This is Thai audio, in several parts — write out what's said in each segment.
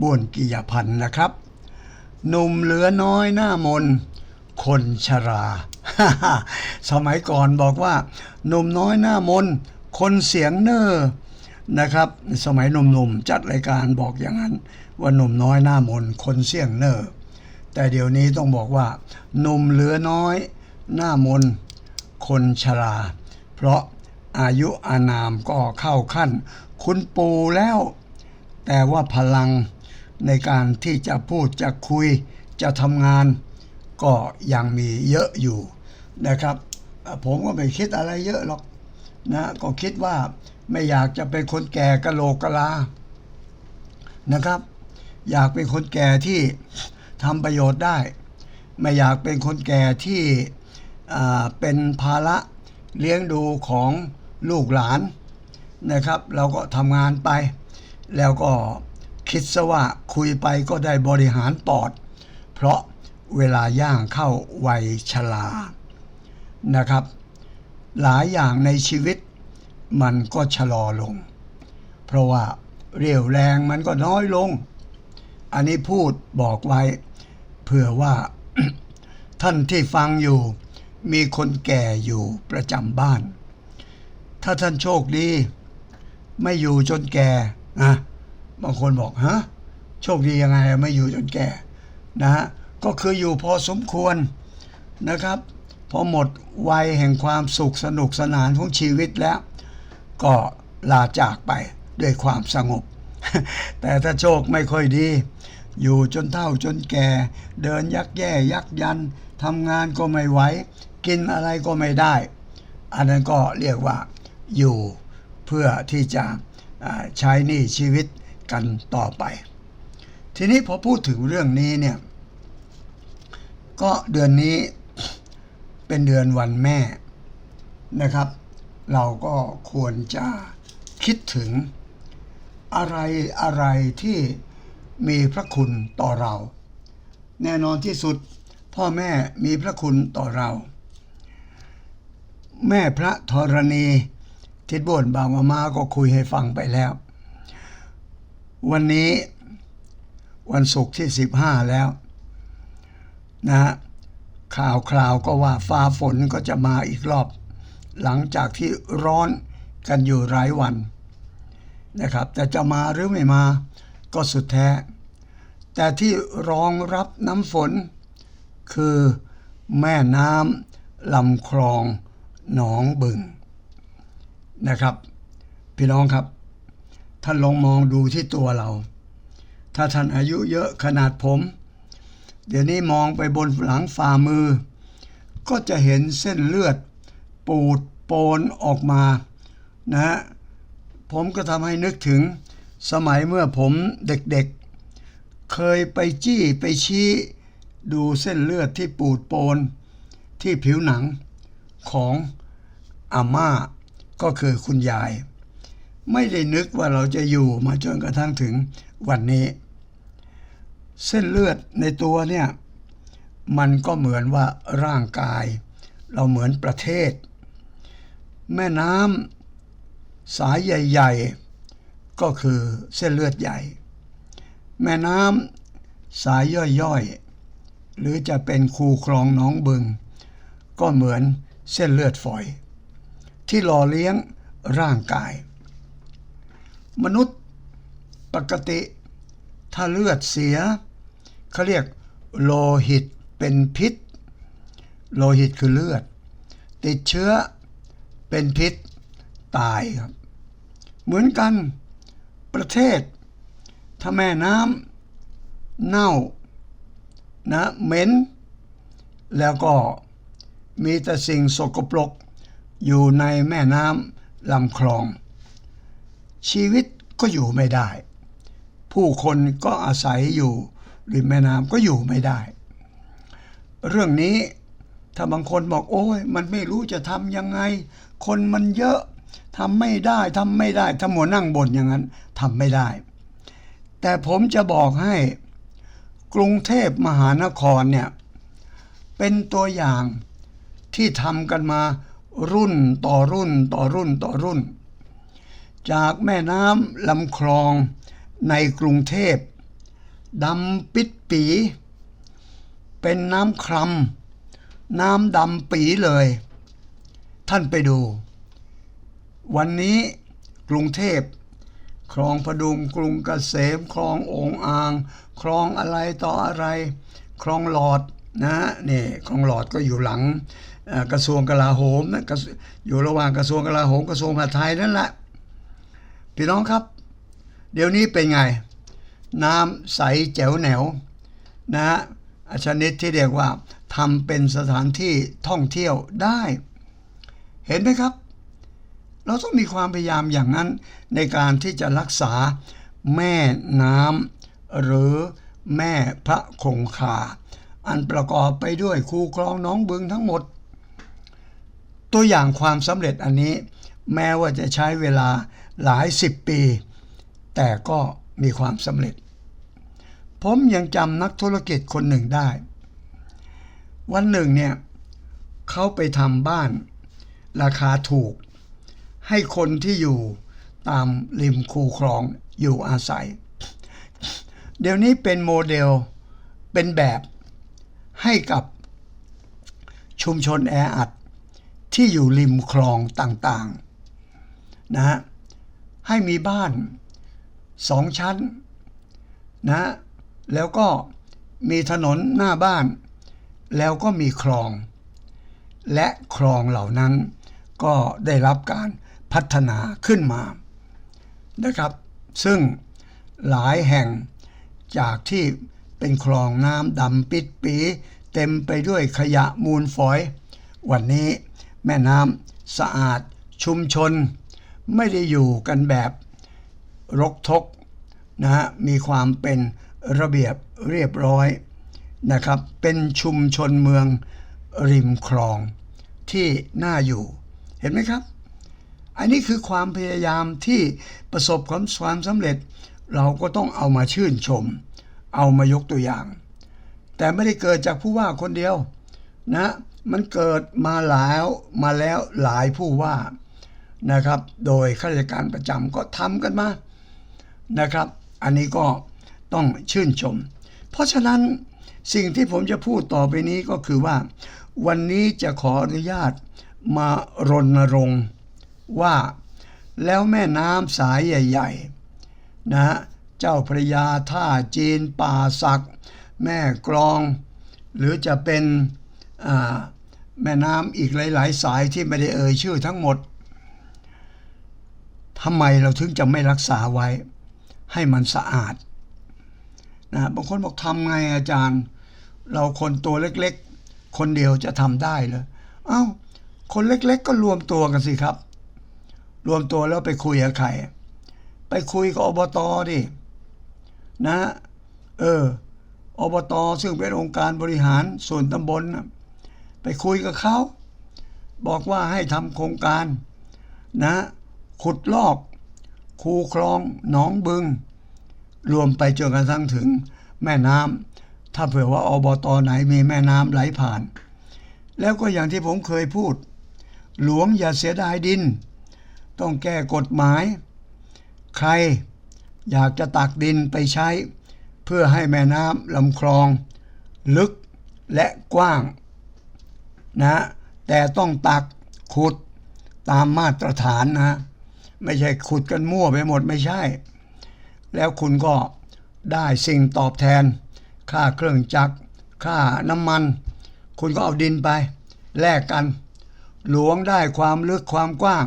บ้วนกิยพันธ์นะครับหนุ่มเหลือน้อยหน้ามน คนชรา สมัยก่อนบอกว่าหนุ่มน้อยหน้ามน คนเสียงเนอร์นะครับ สมัยหนุ่มๆจัดรายการบอกอย่างนั้น ว่าหนุ่มน้อยหน้ามน คนเสียงเนอร์แต่เดี๋ยวนี้ต้องบอกว่าหนุ่มเหลือน้อย หน้ามน คนชรา เพราะอายุอานามก็เข้าขั้น คุณปู่แล้ว แต่ว่าพลัง ในการที่จะพูดจะคุยจะทำงาน ก็ยังมีเยอะอยู่นะครับ ผมก็ไม่คิดอะไรเยอะหรอกนะก็คิดว่าไม่อยากจะเป็นคนแก่กะโหลกกะลานะครับ อยากเป็นคนแก่ที่ทำประโยชน์ได้ ไม่อยากเป็นคนแก่ที่เป็นภาระเลี้ยงดูของลูกหลานนะครับ เราก็ทำงานไป แล้วก็ คิดซะว่าคุยไปก็ได้บริหารปอด เพราะเวลาย่างเข้าวัยชรานะครับ หลายอย่างในชีวิตมันก็ชะลอลง เพราะว่าเรี่ยวแรงมันก็น้อยลง อันนี้พูดบอกไว้ เผื่อว่าท่านที่ฟังอยู่ มีคนแก่อยู่ประจำบ้าน ถ้าท่านโชคดี ไม่อยู่จนแก่นะ บางคนบอกฮะโชคดียังไงไม่อยู่จนแก่นะฮะก็คืออยู่พอสมควรนะครับ พอหมดวัยแห่งความสุขสนุกสนานของชีวิตแล้ว ก็ลาจากไปด้วยความสงบ แต่ถ้าโชคไม่ค่อยดี อยู่จนเฒ่าจนแก่ เดินยักแย่ยักยันทำงานก็ไม่ไหวกินอะไรก็ไม่ได้ อันนั้นก็เรียกว่าอยู่เพื่อที่จะใช้หนี้ชีวิต กันต่อไป ทีนี้พอพูดถึงเรื่องนี้เนี่ย ก็เดือนนี้เป็นเดือนวันแม่นะครับ เราก็ควรจะคิดถึงอะไรอะไรที่มีพระคุณต่อเรา แน่นอนที่สุดพ่อแม่มีพระคุณต่อเรา แม่พระธรณีทิดบ่นบางมามาก็คุยให้ฟังไปแล้ว วันนี้วันศุกร์ที่สิบห้าแล้วนะฮะข่าวคราวก็ว่าฟ้าฝนก็จะมาอีกรอบ หลังจากที่ร้อนกันอยู่หลายวันนะครับ แต่จะมาหรือไม่มาก็สุดแท้ แต่ที่รองรับน้ำฝน คือแม่น้ำลำคลองหนองบึงนะครับ พี่น้องครับ ท่านลองมองดูที่ตัวเรา ถ้าท่านอายุเยอะขนาดผม เดี๋ยวนี้มองไปบนหลังฝ่ามือ ก็จะเห็นเส้นเลือด ปูดโปนออกมานะฮะผมก็ทำให้นึกถึงสมัยเมื่อผมเด็กๆ เคยไปจี้ไปชี้ดูเส้นเลือดที่ปูดโปนที่ผิวหนังของอาม่าก็คือคุณยาย ไม่ได้นึกว่าเราจะอยู่มาจนกระทั่งถึงวันนี้ เส้นเลือดในตัวเนี่ย มันก็เหมือนว่าร่างกาย เราเหมือนประเทศ แม่น้ำสายใหญ่ ๆ ก็คือเส้นเลือดใหญ่ แม่น้ำสายย่อยๆ หรือจะเป็นคูคลองน้องบึง ก็เหมือนเส้นเลือดฝอย ที่หล่อเลี้ยงร่างกาย มนุษย์ปกติ ถ้าเลือดเสียเขาเรียกโลหิตเป็นพิษ โลหิตคือเลือด ติดเชื้อเป็นพิษตายครับ เหมือนกันประเทศ ถ้าแม่น้ำเน่านะเหม็น แล้วก็มีแต่สิ่งสกปรกอยู่ในแม่น้ำลำคลอง ชีวิตก็อยู่ไม่ได้ ผู้คนก็อาศัยอยู่ริมแม่น้ำก็อยู่ไม่ได้ เรื่องนี้ถ้าบางคนบอกโอ้ยมันไม่รู้จะทำยังไง คนมันเยอะทำไม่ได้ทำไม่ได้ถ้ามัวนั่งบ่นอย่างนั้นทำไม่ได้ แต่ผมจะบอกให้กรุงเทพมหานครเนี่ยเป็นตัวอย่างที่ทำกันมารุ่นต่อรุ่นต่อรุ่นต่อรุ่น จากแม่น้ำลำคลองในกรุงเทพดำปิดปี เป็นน้ำคลำน้ำดำปีเลย ท่านไปดู วันนี้กรุงเทพคลองพดุงกรุงเกษมคลององอ่าง คลองอะไรต่ออะไร คลองหลอดนะนี่คลองหลอดก็อยู่หลังกระทรวงกลาโหมนะอยู่ระหว่างกระทรวงกลาโหมกระทรวงมหาดไทยนั่นแหละ พี่น้องครับ เดี๋ยวนี้เป็นไง น้ำใสแจ๋วแหนวนะฮะชนิดที่เรียกว่าทำเป็นสถานที่ท่องเที่ยวได้ เห็นไหมครับ เราต้องมีความพยายามอย่างนั้นในการที่จะรักษาแม่น้ำหรือแม่พระคงคา อันประกอบไปด้วยคูคลองน้องบึงทั้งหมด ตัวอย่างความสำเร็จอันนี้ แม้ว่าจะใช้เวลาหลายสิบปี แต่ก็มีความสำเร็จ ผมยังจำนักธุรกิจคนหนึ่งได้ วันหนึ่งเนี่ยเขาไปทำบ้าน ราคาถูก ให้คนที่อยู่ตามริมคูคลองอยู่อาศัย เดี๋ยวนี้เป็นโมเดลเป็นแบบให้กับชุมชนแออัดที่อยู่ริมคลองต่างๆ นะฮะให้มีบ้านสองชั้นนะแล้วก็มีถนนหน้าบ้าน แล้วก็มีคลอง และคลองเหล่านั้นก็ได้รับการพัฒนาขึ้นมานะครับ ซึ่งหลายแห่งจากที่เป็นคลองน้ำดำปิดปี เต็มไปด้วยขยะมูลฝอย วันนี้แม่น้ำสะอาดชุมชน ไม่ได้อยู่กันแบบรกทกนะฮะมีความเป็นระเบียบเรียบร้อยนะครับ เป็นชุมชนเมืองริมคลองที่น่าอยู่เห็นไหมครับ อันนี้คือความพยายามที่ประสบความความสำเร็จ เราก็ต้องเอามาชื่นชม เอามายกตัวอย่าง แต่ไม่ได้เกิดจากผู้ว่าคนเดียวนะมันเกิดมาแล้วมาแล้วหลายผู้ว่า นะครับ โดยข้าราชการประจำก็ทำกันมานะครับ อันนี้ก็ต้องชื่นชม เพราะฉะนั้นสิ่งที่ผมจะพูดต่อไปนี้ก็คือว่า วันนี้จะขออนุญาตมารณรงค์ว่าแล้วแม่น้ำสายใหญ่ ๆ นะเจ้าพระยาท่าจีนป่าสัก แม่กลอง หรือจะเป็นแม่น้ำอีกหลาย ๆ สายที่ไม่ได้เอ่ยชื่อทั้งหมด ทำไมเราถึงจะไม่รักษาไว้ ให้มันสะอาดนะบางคนบอกทำไงอาจารย์ เราคนตัวเล็กๆ คนเดียวจะทำได้เลยเอา้า คนเล็ก ๆ ก็รวมตัวกันสิครับ รวมตัวแล้วไปคุยกับใคร ไปคุยกับอบตดินะ เอออบตซึ่งเป็นองค์การบริหารส่วนตำบลนะไปคุยกับเขา บอกว่าให้ทำโครงการนะ ขุดลอก คูคลองหนองบึง รวมไปจนกระทั่งถึงแม่น้ำถ้าเผื่อว่าอบตไหนมีแม่น้ำไหลผ่าน แล้วก็อย่างที่ผมเคยพูด หลวงอย่าเสียดายดิน ต้องแก้กฎหมาย ใครอยากจะตักดินไปใช้ เพื่อให้แม่น้ำลำคลอง ลึกและกว้างนะแต่ต้องตักขุดตามมาตรฐานนะ ไม่ใช่ขุดกันมั่วไปหมดไม่ใช่ แล้วคุณก็ได้สิ่งตอบแทน ค่าเครื่องจักร ค่าน้ำมัน คุณก็เอาดินไป แลกกัน หลวงได้ความลึกความกว้าง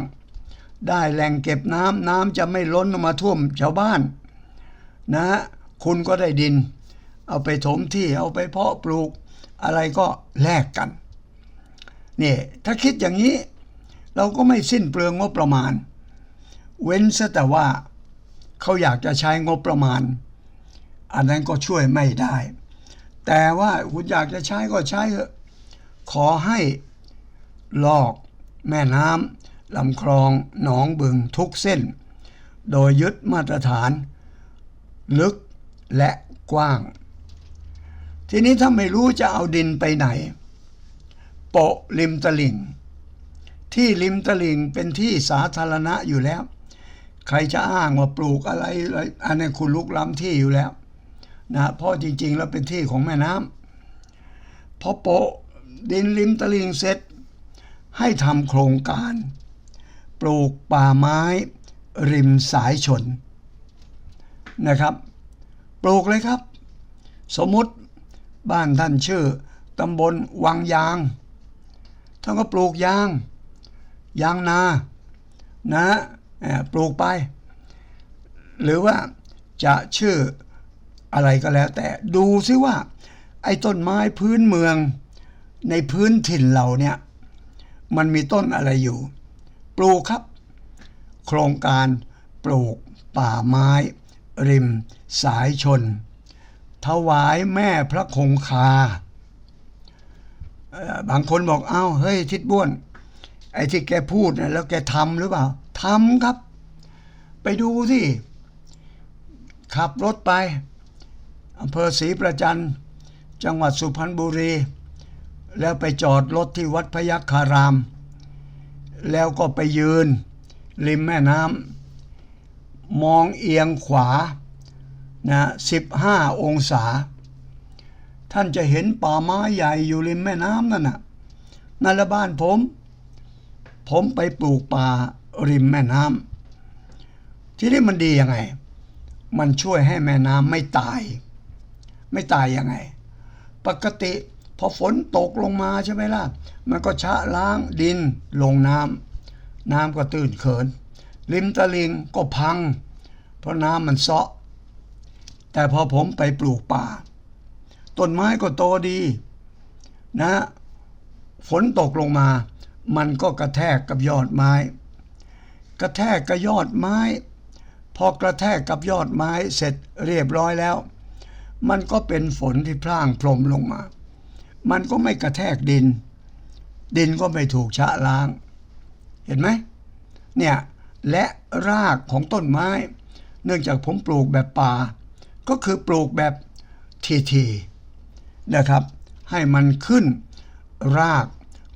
ได้แหล่งเก็บน้ำน้ำจะไม่ล้นออกมาท่วมชาวบ้าน นะคุณก็ได้ดิน เอาไปถมที่เอาไปเพาะปลูก อะไรก็แลกกันนี่ถ้าคิดอย่างนี้ เราก็ไม่สิ้นเปลืองงบประมาณ เว้นซะแต่ว่าเขาอยากจะใช้งบประมาณ อันนั้นก็ช่วยไม่ได้ แต่ว่าคุณอยากจะใช้ก็ใช้เถอะขอให้ลอกแม่น้ำลำคลองหนองบึงทุกเส้น โดยยึดมาตรฐาน ลึกและกว้าง ทีนี้ถ้าไม่รู้จะเอาดินไปไหน โปะริมตลิ่ง ที่ริมตลิ่งเป็นที่สาธารณะอยู่แล้ว ใครจะอ้างว่าปลูกอะไรอะไรอันนี้คุณลุกล้ำที่อยู่แล้วนะเพราะจริง ๆ แล้วเป็นที่ของแม่น้ำพอโปะดินริมตลิ่งเสร็จ ให้ทำโครงการ ปลูกป่าไม้ ริมสายชนนะครับ ปลูกเลยครับ สมมติบ้านท่านชื่อตำบลวังยางท่านก็ปลูกยาง ยางนา นะ ปลูกไป หรือว่าจะชื่ออะไรก็แล้ว แต่ดูซิว่า ไอ้ต้นไม้พื้นเมือง ในพื้นถิ่นเราเนี่ย มันมีต้นอะไรอยู่ ปลูกครับ โครงการปลูกป่าไม้ ริม สายชน ถวายแม่พระคงคา บางคนบอกเอ้า เฮ้ย ทิดบ้วน ไอ้ที่แกพูดนะแล้วแกทำหรือเปล่า ทำครับ ไปดูที่ขับรถไปอำเภอศรีประจันจังหวัดสุพรรณบุรี แล้วไปจอดรถที่วัดพยัคฆาราม แล้วก็ไปยืน ริมแม่น้ำมองเอียงขวานะ15 องศา ท่านจะเห็นป่าไม้ใหญ่อยู่ริมแม่น้ำนั่นน่ะนั่นละบ้านผม ผมไปปลูกป่า ริมแม่น้ำที่นี่มันดียังไง มันช่วยให้แม่น้ำไม่ตาย ไม่ตายยังไง ปกติพอฝนตกลงมาใช่ไหมล่ะ มันก็ชะล้างดินลงน้ำน้ำก็ตื้นเขิน ริมตลิงก็พัง เพราะน้ำมันเซาะ แต่พอผมไปปลูกป่า ต้นไม้ก็โตดี นะ ฝนตกลงมา มันก็กระแทกกับยอดไม้ กระแทกกับยอดไม้ พอกระแทกกับยอดไม้เสร็จเรียบร้อยแล้ว มันก็เป็นฝนที่พร่างพรมลงมา มันก็ไม่กระแทกดิน ดินก็ไม่ถูกชะล้าง เห็นไหมเนี่ยและรากของต้นไม้ เนื่องจากผมปลูกแบบป่า ก็คือปลูกแบบทีๆนะครับ ให้มันขึ้นราก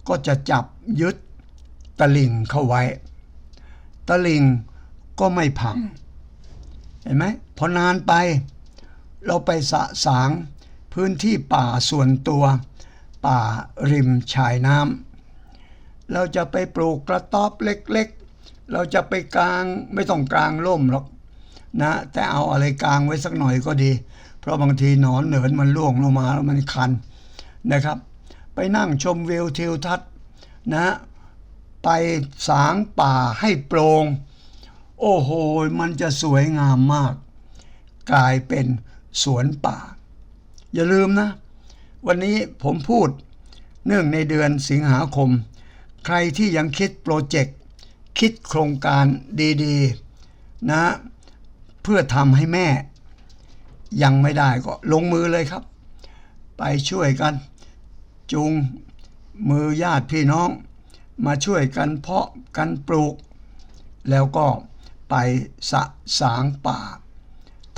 ก็จะจับยึดตะลิ่งเข้าไว้ ตะลิ่งก็ไม่พัง เห็นไหมพอนานไป เราไปสะสางพื้นที่ป่าส่วนตัว ป่าริมชายน้ำเราจะไปปลูกกระต๊อบเล็กๆ เราจะไปกลางไม่ต้องกลางร่มหรอกนะแต่เอาอะไรกลางไว้สักหน่อยก็ดี เพราะบางทีหนอนเหนินมันล่วงลงมาแล้วมันคันนะครับ ไปนั่งชมวิวทิวทัศน์นะ ไปสางป่าให้โปร่งโอ้โห มันจะสวยงามมาก กลายเป็นสวนป่า อย่าลืมนะ วันนี้ผมพูดเนื่องในเดือนสิงหาคม ใครที่ยังคิดโปรเจกต์ คิดโครงการดีๆ นะ เพื่อทำให้แม่ ยังไม่ได้ก็ลงมือเลยครับ ไปช่วยกันจูงมือญาติพี่น้อง มาช่วยกันเพาะกันปลูก แล้วก็ไปสะสางป่า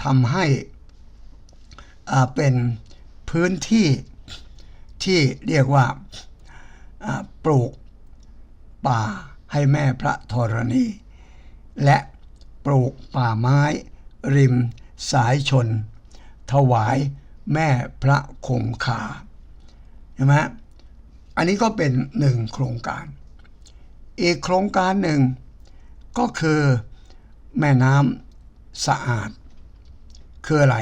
ทำให้เป็นพื้นที่ที่เรียกว่าอ่าปลูกป่าให้แม่พระธรณี และปลูกป่าไม้ ริมสายชน ถวายแม่พระคงคาใช่ไหมอันนี้ก็เป็นหนึ่งโครงการ อีกโครงการหนึ่ง ก็คือแม่น้ำสะอาด คืออะไร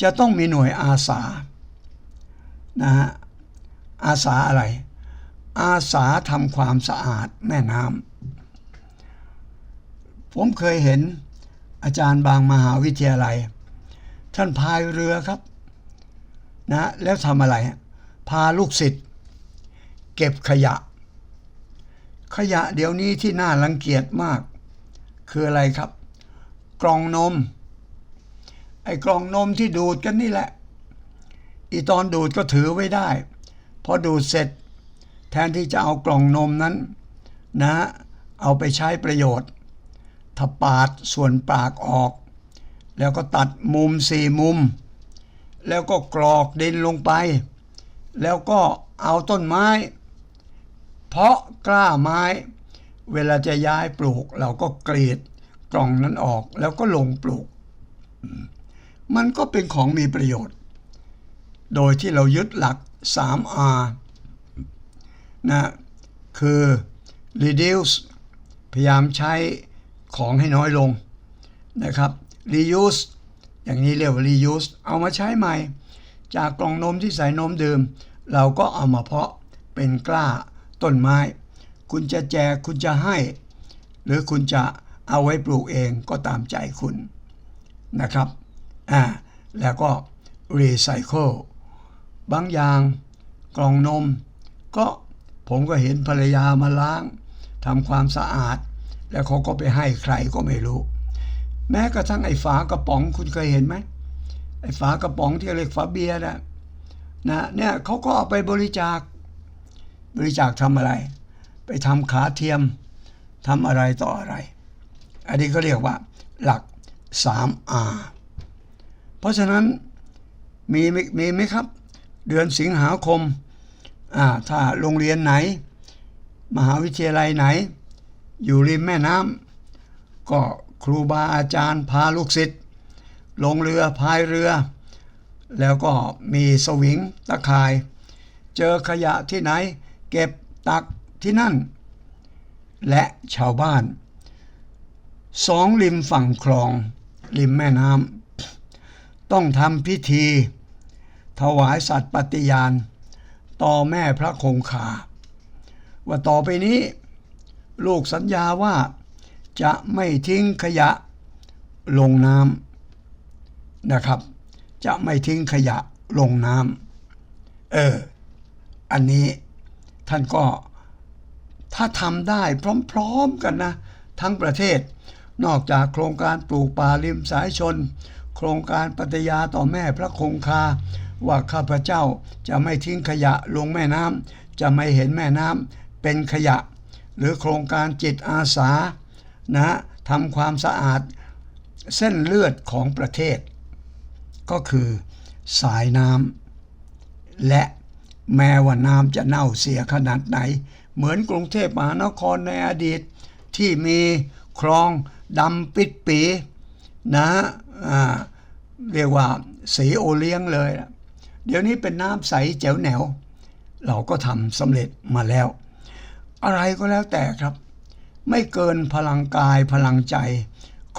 จะต้องมีหน่วยอาสานะฮะอาสาอะไร อาสาทำความสะอาดแม่น้ำผมเคยเห็นอาจารย์บางมหาวิทยาลัย ท่านพายเรือครับนะแล้วทำอะไร พาลูกศิษย์เก็บขยะ ขยะเดี๋ยวนี้ที่น่ารังเกียจมาก คืออะไรครับ กล่องนม ไอ้กล่องนมที่ดูดกันนี่แหละ อีตอนดูดก็ถือไว้ได้ พอดูดเสร็จ แทนที่จะเอากล่องนมนั้น นะ เอาไปใช้ประโยชน์ถ้าปาดส่วนปากออก แล้วก็ตัดมุมสี่มุม แล้วก็กรอกดินลงไป แล้วก็เอาต้นไม้ เพราะกล้าไม้ เวลาจะย้ายปลูก เราก็เกรดกล่องนั้นออกแล้วก็ลงปลูก มันก็เป็นของมีประโยชน์ โดยที่เรายึดหลัก 3R นะคือ reduce พยายามใช้ของให้น้อยลงนะครับ reuse อย่างนี้เรียกว่า reuse เอามาใช้ใหม่ จากกล่องนมที่ใส่นมดื่ม เราก็เอามาเพาะเป็นกล้า ต้นไม้ คุณจะแจกคุณจะให้ หรือคุณจะเอาไว้ปลูกเองก็ตามใจคุณนะครับอ่าแล้วก็รีไซเคิลบางอย่างกล่องนม ก็ผมก็เห็นภรรยามาล้างทำความสะอาด แล้วเขาก็ไปให้ใครก็ไม่รู้ แม้กระทั่งไอ้ฝากระป๋องคุณเคยเห็นไหมไอ้ฝากระป๋องที่เรียกฝาเบียร์นะนะเนี่ยเขาก็เอาไปบริจาค บริจาคทำอะไร ไปทำขาเทียมทำอะไรต่ออะไร อันนี้ก็เรียกว่า หลัก 3R เพราะฉะนั้นมีมีไหมครับ เดือนสิงหาคมอ่าถ้าโรงเรียนไหน มหาวิทยาลัยไหน อยู่ริมแม่น้ำก็ครูบาอาจารย์พาลูกศิษย์ลงเรือพายเรือ แล้วก็มีสวิงตะข่าย เจอขยะที่ไหน เก็บตักที่นั่น และชาวบ้านสองริมฝั่งคลอง ริมแม่น้ำต้องทำพิธี ถวายสัตว์ปฏิญาณ ต่อแม่พระคงคา ว่าต่อไปนี้ ลูกสัญญาว่าจะไม่ทิ้งขยะลงน้ำนะครับ จะไม่ทิ้งขยะลงน้ำเออ อันนี้ ท่านก็ถ้าทำได้พร้อมๆกันนะ ทั้งประเทศ นอกจากโครงการปลูกป่าริมสายชน โครงการปฏิญาต่อแม่พระคงคา ว่าข้าพเจ้าจะไม่ทิ้งขยะลงแม่น้ำจะไม่เห็นแม่น้ำเป็นขยะ หรือโครงการจิตอาสานะทำความสะอาดเส้นเลือดของประเทศ ก็คือสายน้ำและ แม้ว่าน้ำจะเน่าเสียขนาดไหน เหมือนกรุงเทพมหานครในอดีต ที่มีคลองดำปิดปีนะเรียกว่าสีโอเลี้ยงเลย เดี๋ยวนี้เป็นน้ำใสแจ๋วแหนว เราก็ทำสำเร็จมาแล้ว อะไรก็แล้วแต่ครับ ไม่เกินพลังกายพลังใจ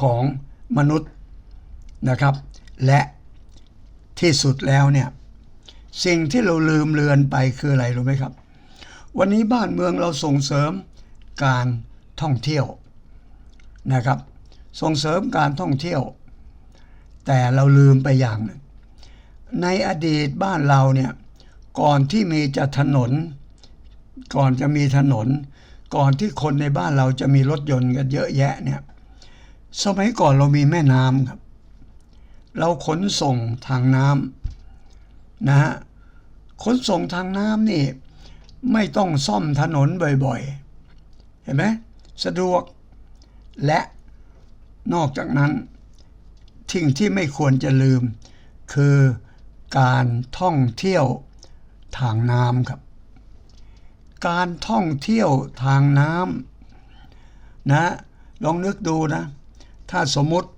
ของมนุษย์นะครับ และที่สุดแล้วเนี่ย สิ่งที่เราลืมเลือนไปคืออะไรรู้ไหมครับ วันนี้บ้านเมืองเราส่งเสริมการท่องเที่ยวนะครับ ส่งเสริมการท่องเที่ยว แต่เราลืมไปอย่างนึงในอดีตบ้านเราเนี่ยก่อนที่มีจะถนน ก่อนจะมีถนน ก่อนที่คนในบ้านเราจะมีรถยนต์กันเยอะแยะเนี่ยสมัยก่อนเรามีแม่น้ำครับ เราขนส่งทางน้ำ นะฮะขนส่งทางน้ำนี่ไม่ต้องซ่อมถนนบ่อยๆ เห็นไหมสะดวกและนอกจากนั้นทิ้งที่ไม่ควรจะลืม คือการท่องเที่ยวทางน้ำครับ การท่องเที่ยวทางน้ำนะลองนึกดูนะ ถ้าสมมติ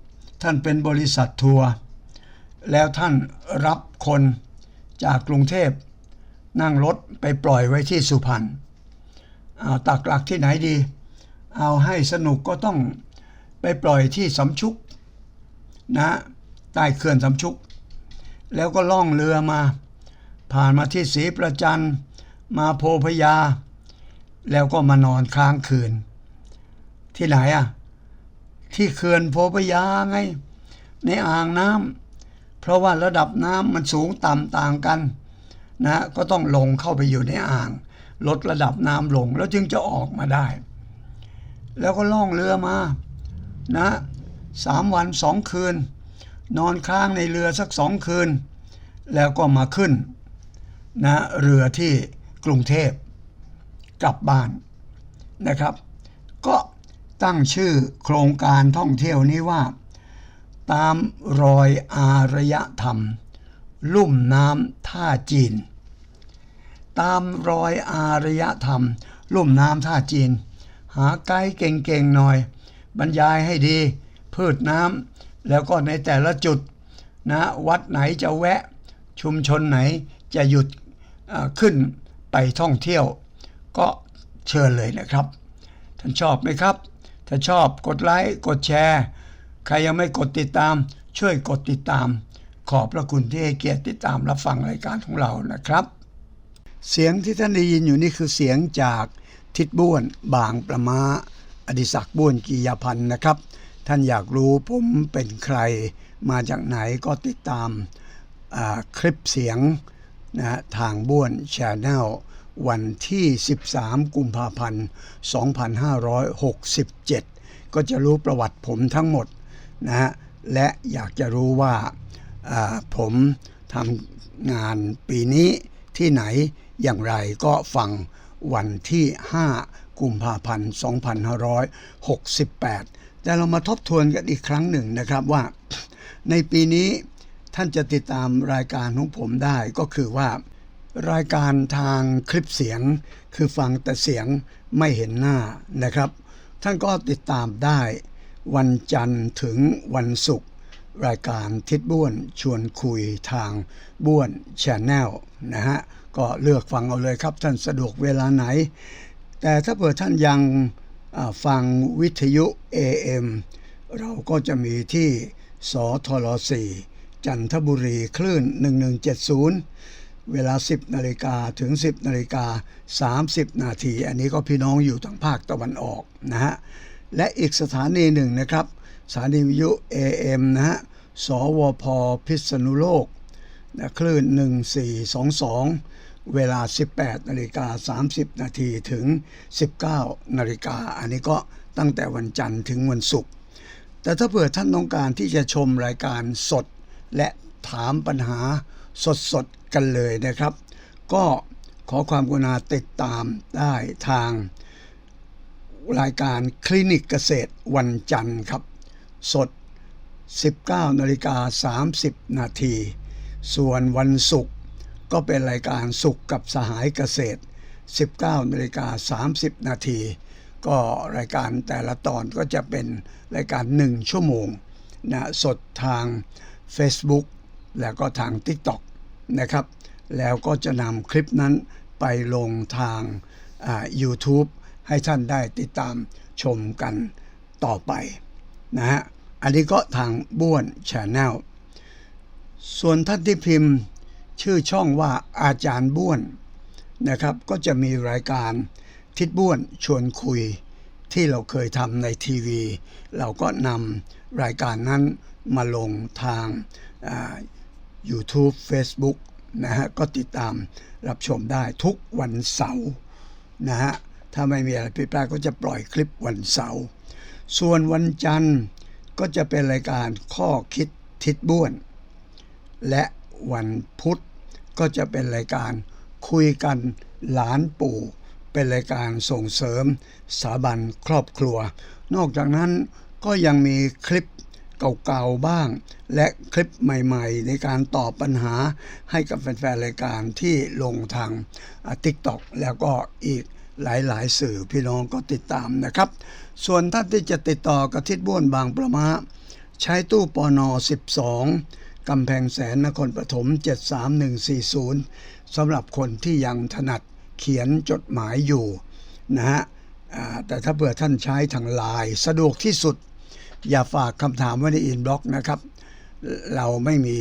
ท่านเป็นบริษัททัวร์แล้วท่านรับคน จากกรุงเทพ นั่งรถไปปล่อยไว้ที่สุพรรณเอาตักหลักที่ไหนดี เอาให้สนุกก็ต้องไปปล่อยที่สำชุกนะใต้เขื่อนสำชุก แล้วก็ล่องเรือมา ผ่านมาที่ศรีประจันมาโพพยา แล้วก็มานอนค้างคืน ที่ไหนอะ ที่เขื่อนโพพยาไง ในอ่างน้ำ เพราะว่าระดับน้ำมันสูงต่ำต่างกันนะก็ต้องลงเข้าไปอยู่ในอ่าง ลดระดับน้ำลงแล้วจึงจะออกมาได้ แล้วก็ล่องเรือมานะสามวันสองคืน นอนค้างในเรือสักสองคืน แล้วก็มาขึ้นนะเรือที่กรุงเทพกลับบ้านนะครับ ก็ตั้งชื่อโครงการท่องเที่ยวนี้ว่า ตามรอยอารยธรรม ลุ่มน้ำท่าจีน ตามรอยอารยธรรม ลุ่มน้ำท่าจีน หาไกด์เก่งๆหน่อย บรรยายให้ดี พืชน้ำแล้วก็ในแต่ละจุดนะวัดไหนจะแวะ ชุมชนไหนจะหยุดขึ้นไปท่องเที่ยว ก็เชิญเลยนะครับ ท่านชอบไหมครับ ถ้าชอบกดไลค์กดแชร์ ใครยังไม่กดติดตาม ช่วยกดติดตาม ขอบพระคุณที่ให้เกียรติติดตามรับฟังรายการของเรานะครับ เสียงที่ท่านได้ยินอยู่นี่คือเสียงจากทิดบ้วน บางประมาอดิศักบ้วนกียพันธ์นะครับ ท่านอยากรู้ผมเป็นใคร มาจากไหนก็ติดตามคลิปเสียงนะทางบ้วนชาแนลวันที่ 13 กุมภาพันธ์ 2567 ก็จะรู้ประวัติผมทั้งหมด นะฮะและอยากจะรู้ว่าอ่าผมทำงานปีนี้ที่ไหนอย่างไรก็ฟังวันที่ 5 กุมภาพันธ์ 2568 แต่เรามาทบทวนกันอีกครั้งหนึ่งนะครับว่า ในปีนี้ท่านจะติดตามรายการของผมได้ก็คือว่า รายการทางคลิปเสียง คือฟังแต่เสียงไม่เห็นหน้านะครับ ท่านก็ติดตามได้ วันจันทร์ถึงวันศุกร์รายการทิศบ้วนชวนคุยทางบ้วนชแนลนะฮะก็เลือกฟังเอาเลยครับท่านสะดวกเวลาไหน แต่ถ้าเผื่อท่านยังฟังวิทยุ AM เราก็จะมีที่สทล4จันทบุรีคลื่น 1170 เวลา 10นาฬิกาถึง 10นาฬิกา30 นาที อันนี้ก็พี่น้องอยู่ทางภาคตะวันออกนะฮะ และอีกสถานีหนึ่งนะครับ สถานีวิทยุ AM นะฮะ สวพพิษณุโลกนะคลื่น 1422 เวลา 18นาฬิกา30 นาทีถึง 19นาฬิกาอันนี้ก็ตั้งแต่วันจันทร์ถึงวันศุกร์แต่ถ้าเผื่อท่านต้องการที่จะชมรายการสด และถามปัญหาสดๆกันเลยนะครับ ก็ขอความกรุณาติดตามได้ทาง รายการคลินิกเกษตรวันจันทร์ครับ สด 19นาฬิกา30 นาที ส่วนวันศุกร์ก็เป็นรายการสุขกับสหายเกษตร 19นาฬิกา30 นาที ก็รายการแต่ละตอนก็จะเป็นรายการ 1 ชั่วโมงนะสดทาง Facebook แล้วก็ทาง TikTok นะครับ แล้วก็จะนำคลิปนั้นไปลงทางอ่า YouTube ให้ท่านได้ติดตามชมกันต่อไปนะฮะอันนี้ก็ทางบ้วนชาแนลส่วนท่านที่พิมพ์ ชื่อช่องว่าอาจารย์บ้วนนะครับ ก็จะมีรายการทิดบ้วนชวนคุยที่เราเคยทำในทีวี เราก็นำรายการนั้นมาลงทางา YouTube Facebook นะฮะก็ติดตามรับชมได้ทุกวันเสาร์นะฮะ ถ้าไม่มีอะไรผิดพลาดก็จะปล่อยคลิปวันเสาร์ส่วนวันจันทร์ก็จะเป็นรายการข้อคิดทิศบ้วน และวันพุธก็จะเป็นรายการคุยกันหลานปู่ เป็นรายการส่งเสริมสถาบันครอบครัว นอกจากนั้นก็ยังมีคลิปเก่าๆบ้าง และคลิปใหม่ๆ ในการตอบปัญหาให้กับแฟนๆรายการที่ลงทางทิกตอกแล้วก็อีก หลายๆ สื่อพี่น้องก็ติดตามนะครับ ส่วนท่านที่จะติดต่อกับทิศบ้วนบางประมาใช้ตู้ปอนอ12 กำแพงแสนนครปฐม 73140สำหรับคนที่ยังถนัดเขียนจดหมายอยู่นะฮะแต่ถ้าเผื่อท่านใช้ทางไลน์สะดวกที่สุด อย่าฝากคำถามไว้ในอินบ็อกนะครับ เราไม่มี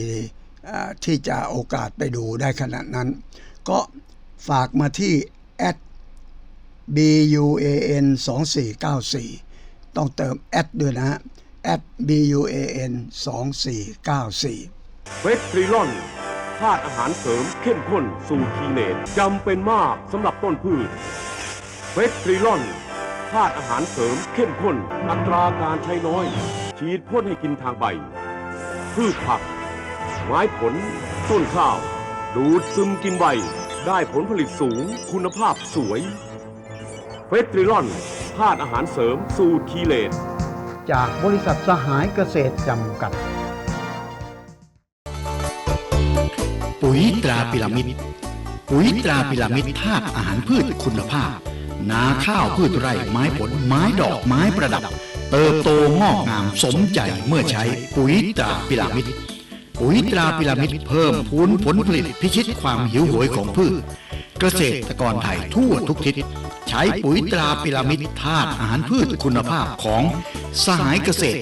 ที่จะโอกาสไปดูได้ขนาดนั้น ก็ฝากมาที่ buan 2494 ต้องเติมแอดด้วยนะฮะ buan 2494เวสตรีลอนธาตุอาหารเสริมเข้มข้นสูตรคีเนตจำเป็นมากสำหรับต้นพืชเวสตรีลอนธาตุอาหารเสริมเข้มข้น อัตราการใช้น้อย ฉีดพ่นให้กินทางใบ พืชผัก ไม้ผล ต้นข้าว ดูดซึมกินใบ ได้ผลผลิตสูง คุณภาพสวย เวสตรีลอนธาตุอาหารเสริมสูตรคีเลตจากบริษัทสหายเกษตรจำกัด ปุ๋ยตราพิรามิด ปุ๋ยตราพิรามิดธาตุอาหารพืชคุณภาพ นาข้าวพืชไร่ไม้ผลไม้ดอกไม้ประดับ เติบโตงอกงามสมใจเมื่อใช้ปุ๋ยตราพิรามิด ปุ๋ยตราพิรามิดเพิ่มพูนผลผลิตพิชิตความหิวโหยของพืช เกษตรกรไทยทั่วทุกทิศ ใช้ปุ๋ยตราพิรามิดธาตุอาหารพืชคุณภาพของสหายเกษตร